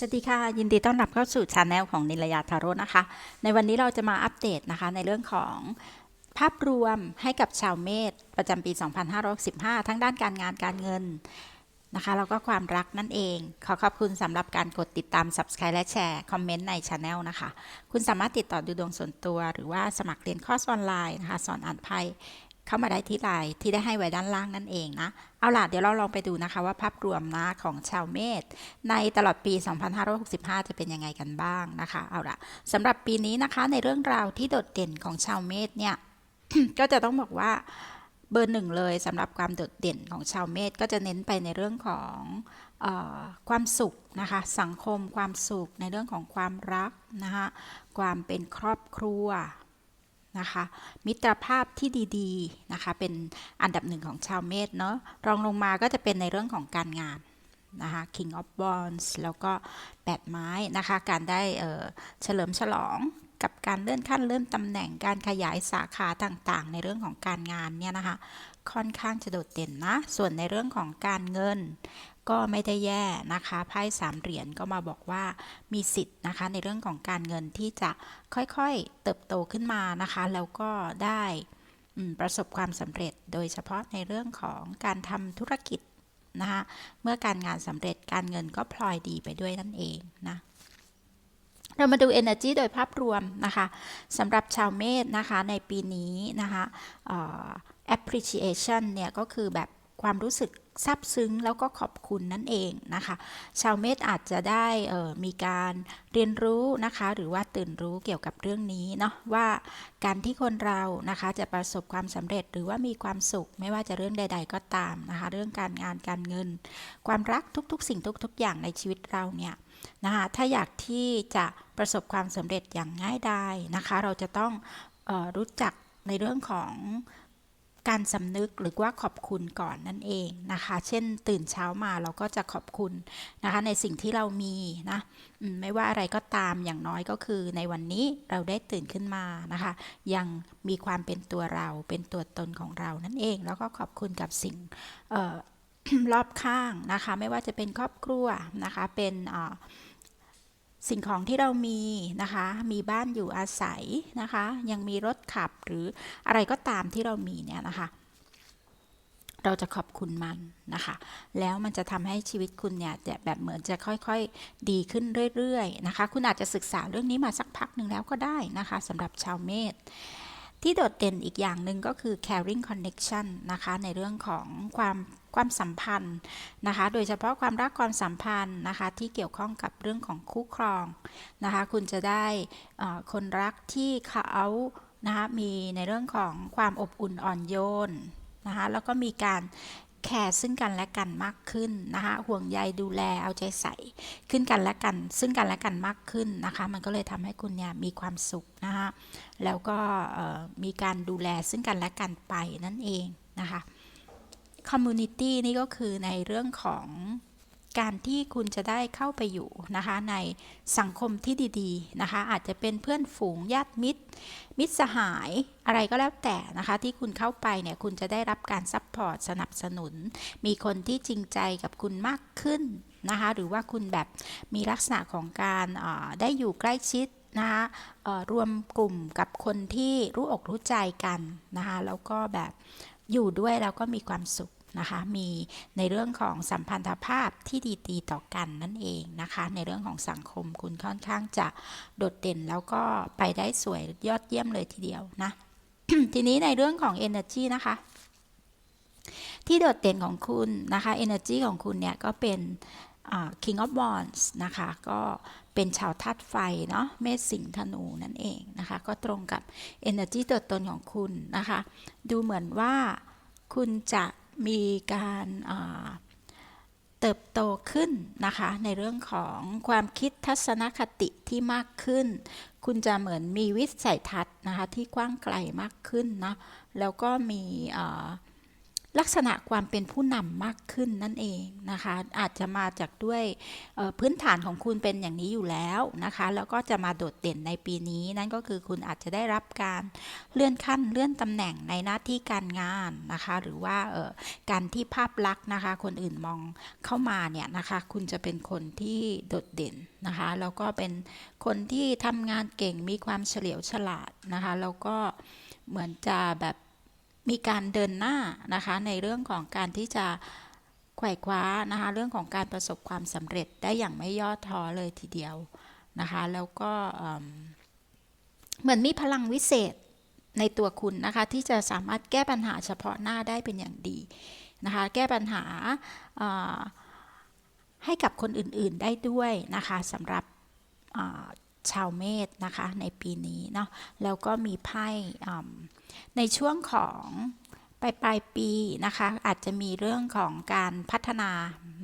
สวัสดีค่ะ ยินดีต้อนรับเข้าสู่ช anel ของนิลยาทาโร่นะคะ ในวันนี้เราจะมาอัปเดตนะคะในเรื่องของภาพรวมให้กับชาวเมษประจำปี 2565 ทั้งด้านการงานการเงินนะคะแล้วก็ความรักนั่นเอง ขอขอบคุณสำหรับการกดติดตาม Subscribe และแชร์คอมเมนต์ในช anel นะคะ คุณสามารถติดต่อดูดวงส่วนตัว หรือว่าสมัครเรียนคอร์สออนไลน์นะคะสอนอ่านไพ่ เข้ามาได้ที่ไลน์ที่ได้ให้ไว้ด้านล่างนั่นเองนะ เอาล่ะเดี๋ยวเราลองไปดูนะคะว่าภาพรวมนะของชาวเมษในตลอดปี 2565 จะเป็นยังไงกันบ้างนะคะ เอาล่ะสำหรับปีนี้นะคะในเรื่องราวที่โดดเด่นของชาวเมษเนี่ย ก็จะต้องบอกว่าเบอร์หนึ่งเลยสำหรับความโดดเด่นของชาวเมษก็จะเน้นไปในเรื่องของออความสุขนะคะสังคมความสุขในเรื่องของความรักนะคะความเป็นครอบครัว นะคะ มิตรภาพที่ดีๆนะคะ เป็นอันดับหนึ่งของชาวเมษเนาะรองลงมาก็จะเป็นในเรื่องของการงานนะคะ King of Wands แล้วก็แปดไม้นะคะ การได้เเฉลิมฉลองกับการเลื่อนขั้นเลื่อนตำแหน่งการขยายสาขาต่างๆ ในเรื่องของการงานเนี่ยนะคะ ค่อนข้างจะโดดเด่นนะ ส่วนในเรื่องของการเงิน ก็ไม่ได้แย่นะคะไพ่สามเหรียญก็มาบอกว่ามีสิทธิ์นะคะ ในเรื่องของการเงินที่จะค่อยๆเติบโตขึ้นมานะคะ แล้วก็ได้ประสบความสำเร็จโดยเฉพาะในเรื่องของการทำธุรกิจนะคะเมื่อการงานสำเร็จการเงินก็พลอยดีไปด้วยนั่นเองนะเรามาดู Energy โดยภาพรวมนะคะสำหรับชาวเมษนะคะในปีนี้นะคะ appreciation เนี่ยก็คือแบบ ความรู้สึกซาบซึ้งแล้วก็ขอบคุณนั่นเองนะคะ ชาวเมษอาจจะได้มีการเรียนรู้นะคะ หรือว่าตื่นรู้เกี่ยวกับเรื่องนี้เนาะว่าการที่คนเรานะคะจะประสบความสำเร็จหรือว่ามีความสุข ไม่ว่าจะเรื่องใด ๆ ก็ตามนะคะ เรื่องการงานการเงิน ความรักทุกๆ สิ่งทุก ๆ อย่างในชีวิตเราเนี่ยนะคะถ้าอยากที่จะประสบความสำเร็จอย่างง่ายดายนะคะ เราจะต้องออรู้จักในเรื่องของ การสำนึกหรือว่าขอบคุณก่อนนั่นเองนะคะ เช่นตื่นเช้ามาเราก็จะขอบคุณนะคะในสิ่งที่เรามีนะไม่ว่าอะไรก็ตามอย่างน้อยก็คือ ในวันนี้เราได้ตื่นขึ้นมานะคะ ยังมีความเป็นตัวเราเป็นตัวตนของเรานั่นเอง แล้วก็ขอบคุณกับสิ่งรอบข้างนะคะ ไม่ว่าจะเป็นครอบครัวนะคะเป็น สิ่งของที่เรามีนะคะ มีบ้านอยู่อาศัยนะคะ ยังมีรถขับหรืออะไรก็ตามที่เรามีเนี่ยนะคะ เราจะขอบคุณมันนะคะ แล้วมันจะทำให้ชีวิตคุณเนี่ยจะแบบเหมือนจะค่อยๆดีขึ้นเรื่อยๆนะคะ คุณอาจจะศึกษาเรื่องนี้มาสักพักหนึ่งแล้วก็ได้นะคะสำหรับชาวเมษ ที่โดดเด่นอีกอย่างหนึ่งก็คือ caring connection นะคะในเรื่องของความความสัมพันธ์นะคะ โดยเฉพาะความรักความสัมพันธ์นะคะที่เกี่ยวข้องกับเรื่องของคู่ครองนะคะ คุณจะได้คนรักที่เขานะคะมีในเรื่องของความอบอุ่นอ่อนโยนนะคะแล้วก็มีการ แคร์ซึ่งกันและกันมากขึ้นนะคะห่วงใยดูแลเอาใจใส่ขึ้นกันและกัน ซึ่งกันและกันมากขึ้นนะคะ มันก็เลยทำให้คุณเนี่ยมีความสุขนะคะแล้วก็มีการดูแลซึ่งกันและกันไปนั่นเองนะคะคอมมูนิตี้นี่ก็คือในเรื่องของ การที่คุณจะได้เข้าไปอยู่นะคะในสังคมที่ดีๆนะคะ อาจจะเป็นเพื่อนฝูงญาติมิตร มิตรสหายอะไรก็แล้วแต่นะคะ ที่คุณเข้าไปเนี่ยคุณจะได้รับการซัพพอร์ตสนับสนุน มีคนที่จริงใจกับคุณมากขึ้นนะคะ หรือว่าคุณแบบมีลักษณะของการได้อยู่ใกล้ชิดนะคะรวมกลุ่มกับคนที่รู้อกรู้ใจกันนะคะ แล้วก็แบบอยู่ด้วยแล้วก็มีความสุข นะคะ มีในเรื่องของสัมพันธภาพที่ดีๆต่อกันนั่นเองนะคะ ในเรื่องของสังคมคุณค่อนข้างจะโดดเด่นแล้วก็ไปได้สวยยอดเยี่ยมเลยทีเดียวนะ ทีนี้ในเรื่องของ energy นะคะ ที่โดดเด่นของคุณนะคะ energy ของคุณเนี่ยก็เป็น King of Wands นะคะ ก็เป็นชาวธาตุไฟเนาะ เมษสิงห์ธนูนั่นเองนะคะ ก็ตรงกับ energy ตัวตนของคุณนะคะ ดูเหมือนว่าคุณจะ มีการเติบโตขึ้นนะคะ ในเรื่องของความคิดทัศนคติที่มากขึ้น คุณจะเหมือนมีวิสัยทัศน์นะคะที่กว้างไกลมากขึ้นนะแล้วก็มี ลักษณะความเป็นผู้นำมากขึ้นนั่นเองนะคะ อาจจะมาจากด้วยพื้นฐานของคุณเป็นอย่างนี้อยู่แล้วนะคะ แล้วก็จะมาโดดเด่นในปีนี้ นั่นก็คือคุณอาจจะได้รับการเลื่อนขั้นเลื่อนตำแหน่งในหน้าที่การงานนะคะ หรือว่าการที่ภาพลักษณ์นะคะ คนอื่นมองเข้ามาเนี่ยนะคะ คุณจะเป็นคนที่โดดเด่นนะคะ แล้วก็เป็นคนที่ทำงานเก่งมีความเฉลียวฉลาดนะคะ แล้วก็เหมือนจะแบบ มีการเดินหน้านะคะในเรื่องของการที่จะไขว่คว้านะคะเรื่องของการประสบความสำเร็จได้อย่างไม่ย่อท้อเลยทีเดียวนะคะแล้วก็เอิ่มเหมือนมีพลังวิเศษในตัวคุณนะคะที่จะสามารถแก้ปัญหาเฉพาะหน้าได้เป็นอย่างดีนะคะแก้ปัญหาให้กับคนอื่นๆได้ด้วยนะคะสำหรับ ชาวเมษนะคะในปีนี้เนาะแล้วก็มีไพ่ในช่วงของปลายปลายปีนะคะ อาจจะมีเรื่องของการพัฒนา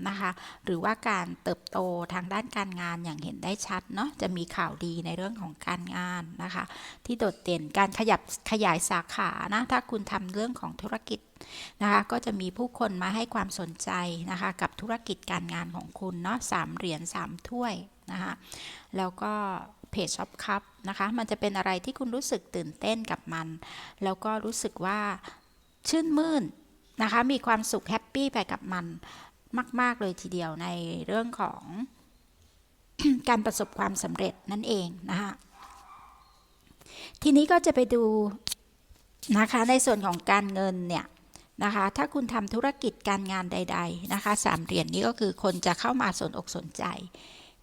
นะคะ หรือว่าการเติบโตทางด้านการงานอย่างเห็นได้ชัดเนาะจะมีข่าวดีในเรื่องของการงานนะคะ ที่โดดเด่นการขยับขยายสาขานะถ้าคุณทำเรื่องของธุรกิจนะคะ ก็จะมีผู้คนมาให้ความสนใจนะคะ กับธุรกิจการงานของคุณเนาะสามเหรียญสามถ้วย นะคะแล้วก็เพจช็อปคัพนะคะมันจะเป็นอะไรที่คุณรู้สึกตื่นเต้นกับมัน แล้วก็รู้สึกว่าชื่นมื่นนะคะมีความสุขแฮปปี้ไปกับมันมาก ๆ เลยทีเดียวในเรื่องของการประสบความสำเร็จนั่นเองนะคะทีนี้ก็จะไปดูนะคะในส่วนของการเงินเนี่ยนะคะถ้าคุณทำธุรกิจการงานใด ๆ นะคะสามเหรียญนี้ก็คือคนจะเข้ามาสนอกสนใจ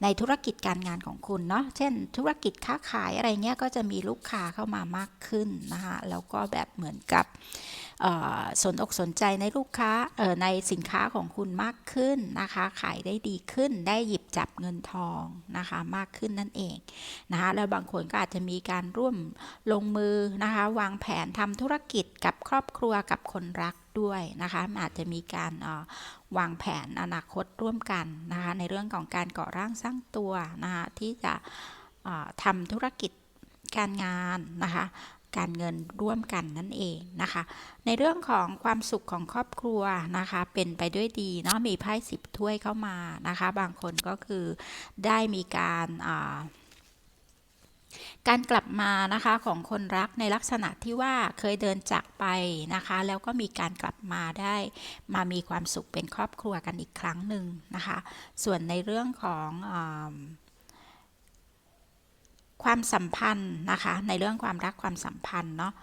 ในธุรกิจการงานของคุณเนาะ เช่น ธุรกิจค้าขายอะไรเงี้ยก็จะมีลูกค้าเข้ามามากขึ้นนะคะแล้วก็แบบเหมือนกับสนอกสนใจในลูกค้าในสินค้าของคุณมากขึ้นนะคะ ขายได้ดีขึ้นได้หยิบจับเงินทองนะคะมากขึ้นนั่นเองนะคะแล้วบางคนก็อาจจะมีการร่วมลงมือนะคะ วางแผนทำธุรกิจกับครอบครัวกับคนรัก ด้วยนะคะอาจจะมีการวางแผนอนาคตร่วมกันนะคะในเรื่องของการก่อร่างสร้างตัวนะคะที่จะอ่าทำธุรกิจการงานนะคะการเงินร่วมกันนั่นเองนะคะ ในเรื่องของความสุขของครอบครัวนะคะ เป็นไปด้วยดีเนาะมีไพ่สิบถ้วยเข้ามานะคะ บางคนก็คือได้มีการอ่า การกลับมานะคะของคนรักในลักษณะที่ว่าเคยเดินจากไปนะคะ แล้วก็มีการกลับมาได้มามีความสุขเป็นครอบครัวกันอีกครั้งหนึ่งนะคะ ส่วนในเรื่องของอความสัมพันธ์นะคะ ในเรื่องความรักความสัมพันธ์เนาะ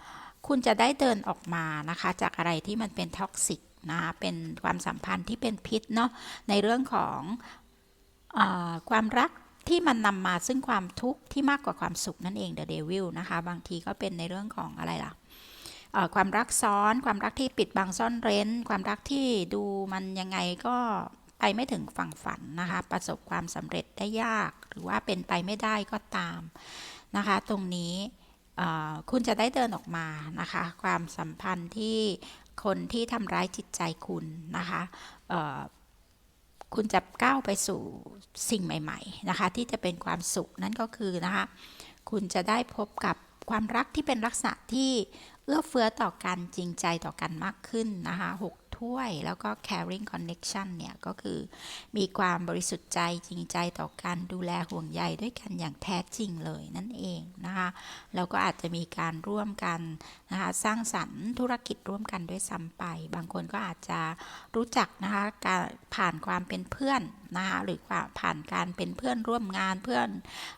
คุณจะได้เดินออกมานะคะ จากอะไรที่มันเป็นท็อกซิกนะเป็นความสัมพันธ์ที่เป็นพิษเนาะในเรื่องของอความรัก ที่มันนำมาซึ่งความทุกข์ที่มากกว่าความสุขนั่นเอง The Devil นะคะ บางทีก็เป็นในเรื่องของอะไรล่ะความรักซ้อน ความรักที่ปิดบังซ่อนเร้น ความรักที่ดูมันยังไงก็ไปไม่ถึงฝั่งฝันนะคะ ประสบความสำเร็จได้ยาก หรือว่าเป็นไปไม่ได้ก็ตามนะคะ ตรงนี้คุณจะได้เดินออกมานะคะ ความสัมพันธ์ที่คนที่ทำร้ายจิตใจคุณนะคะ คุณจะก้าวไปสู่สิ่งใหม่ ๆ นะคะ ที่จะเป็นความสุขนั่นก็คือนะคะคุณจะได้พบกับความรักที่เป็นลักษณะที่เอื้อเฟื้อต่อกันจริงใจต่อกันมากขึ้นนะคะหก ถ้วย แล้วก็ caring connection เนี่ย ก็คือมีความบริสุทธิ์ใจจริงใจต่อกันดูแลห่วงใยด้วยกันอย่างแท้จริงเลยนั่นเองนะคะแล้วก็อาจจะมีการร่วมกันนะคะสร้างสรรค์ธุรกิจร่วมกันด้วยซ้ำไป บางคนก็อาจจะรู้จักนะคะการผ่านความเป็นเพื่อนนะคะหรือผ่านการเป็นเพื่อนร่วมงานเพื่อน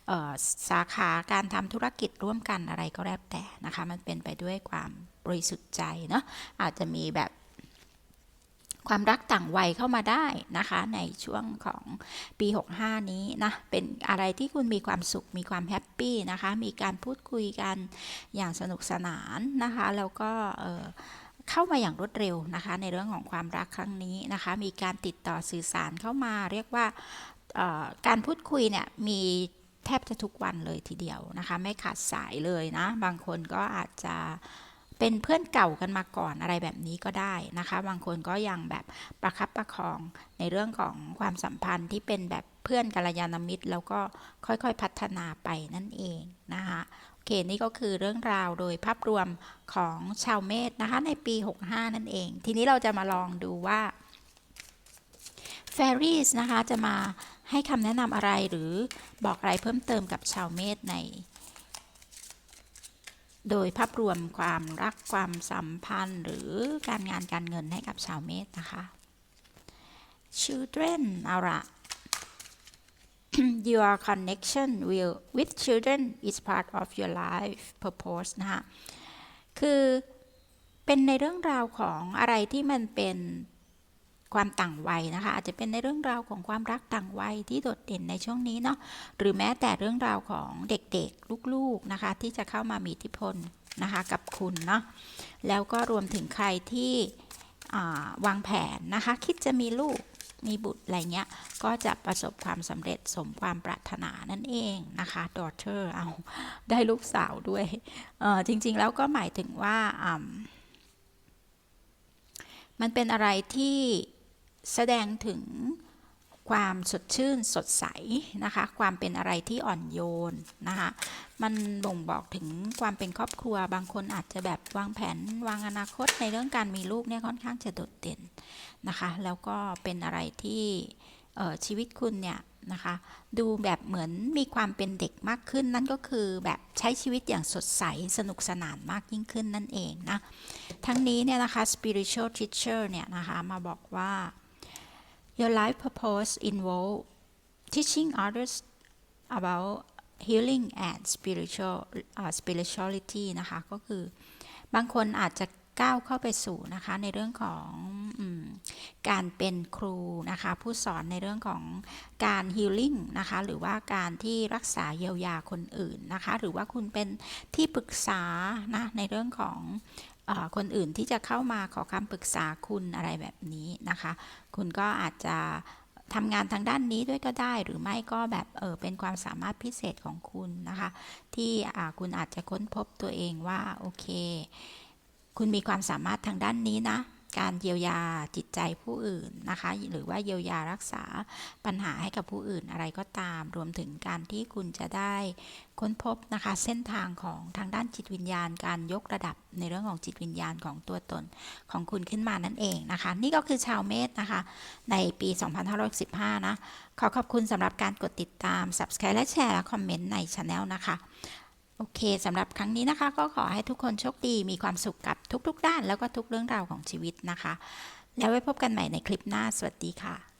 ออสาขาการทำธุรกิจร่วมกันอะไรก็แล้วแต่นะคะ มันเป็นไปด้วยความบริสุทธิ์ใจเนาะอาจจะมีแบบ ความรักต่างวัยเข้ามาได้นะคะ ในช่วงของปี 65 นี้นะ เป็นอะไรที่คุณมีความสุข มีความแฮปปี้นะคะ มีการพูดคุยกันอย่างสนุกสนานนะคะ แล้วก็เออเข้ามาอย่างรวดเร็วนะคะ ในเรื่องของความรักครั้งนี้นะคะ มีการติดต่อสื่อสารเข้ามา เรียกว่าการพูดคุยเนี่ยมีแทบจะทุกวันเลยทีเดียวนะคะ ไม่ขาดสายเลยนะ บางคนก็อาจจะ เป็นเพื่อนเก่ากันมาก่อนอะไรแบบนี้ก็ได้นะคะ บางคนก็ยังแบบประคับประคองในเรื่องของความสัมพันธ์ที่เป็นแบบเพื่อนกัลยาณมิตร แล้วก็ค่อยๆพัฒนาไปนั่นเองนะคะโอเคนี่ก็คือเรื่องราวโดยภาพรวมของชาวเมษนะคะในปี 65 นั่นเอง ทีนี้เราจะมาลองดูว่า Fairies นะคะจะมาให้คำแนะนำอะไรหรือบอกอะไรเพิ่มเติมกับชาวเมษใน โดยภาพรวมความรักความสัมพันธ์ หรือการงานการเงินให้กับชาวเมษนะคะ Children เอาละ your connection will with children is part of your life purpose นะคะ คือเป็นในเรื่องราวของอะไรที่มันเป็น ความต่างวัยนะคะ อาจจะเป็นในเรื่องราวของความรักต่างวัยที่โดดเด่นในช่วงนี้เนาะหรือแม้แต่เรื่องราวของเด็กๆลูกๆนะคะ ที่จะเข้ามามีอิทธิพลนะคะกับคุณเนาะแล้วก็รวมถึงใครที่วางแผนนะคะ คิดจะมีลูกมีบุตรอะไรเงี้ย ก็จะประสบความสำเร็จสมความปรารถนานั่นเองนะคะ daughter เอาได้ลูกสาวด้วย จริงๆแล้วก็หมายถึงว่ามันเป็นอะไรที่ แสดงถึงความสดชื่นสดใสนะคะ ความเป็นอะไรที่อ่อนโยนนะคะ มันบ่งบอกถึงความเป็นครอบครัว บางคนอาจจะแบบวางแผนวางอนาคตในเรื่องการมีลูกเนี่ยค่อนข้างจะโดดเด่นนะคะ แล้วก็เป็นอะไรที่ชีวิตคุณเนี่ยนะคะดูแบบเหมือนมีความเป็นเด็กมากขึ้นนั่นก็คือแบบใช้ชีวิตอย่างสดใสสนุกสนานมากยิ่งขึ้นนั่นเองนะ ทั้งนี้เนี่ยนะคะ spiritual teacher เนี่ยนะคะมาบอกว่า your life purpose involves teaching others about healing and spiritual uh, spirituality นะคะ ก็คือบางคนอาจจะก้าวเข้าไปสู่นะคะในเรื่องของอการเป็นครูนะคะผู้สอนในเรื่องของการ healing นะคะหรือว่าการที่รักษาเยียวยาคนอื่นนะคะหรือว่าคุณเป็นที่ปรึกษานะในเรื่องของ คนอื่นที่จะเข้ามาขอคำปรึกษาคุณอะไรแบบนี้นะคะ คุณก็อาจจะทำงานทางด้านนี้ด้วยก็ได้ หรือไม่ก็แบบเออเป็นความสามารถพิเศษของคุณนะคะ ที่คุณอาจจะค้นพบตัวเองว่าโอเค คุณมีความสามารถทางด้านนี้นะ การเยียวยาจิตใจผู้อื่นนะคะ หรือว่าเยียวยารักษาปัญหาให้กับผู้อื่นอะไรก็ตาม รวมถึงการที่คุณจะได้ค้นพบนะคะ เส้นทางของทางด้านจิตวิญญาณ การยกระดับในเรื่องของจิตวิญญาณของตัวตนของคุณขึ้นมานั่นเองนะคะ นี่ก็คือชาวเมษนะคะ ในปี 2515 นะ ขอขอบคุณสำหรับการกดติดตาม Subscribe และแชร์และคอมเมนต์ในช anel นะคะ โอเคสำหรับครั้งนี้นะคะ ก็ขอให้ทุกคนโชคดีมีความสุขกับทุก ๆ ด้าน แล้วก็ทุกเรื่องราวของชีวิตนะคะ แล้วไว้พบกันใหม่ในคลิปหน้าสวัสดีค่ะ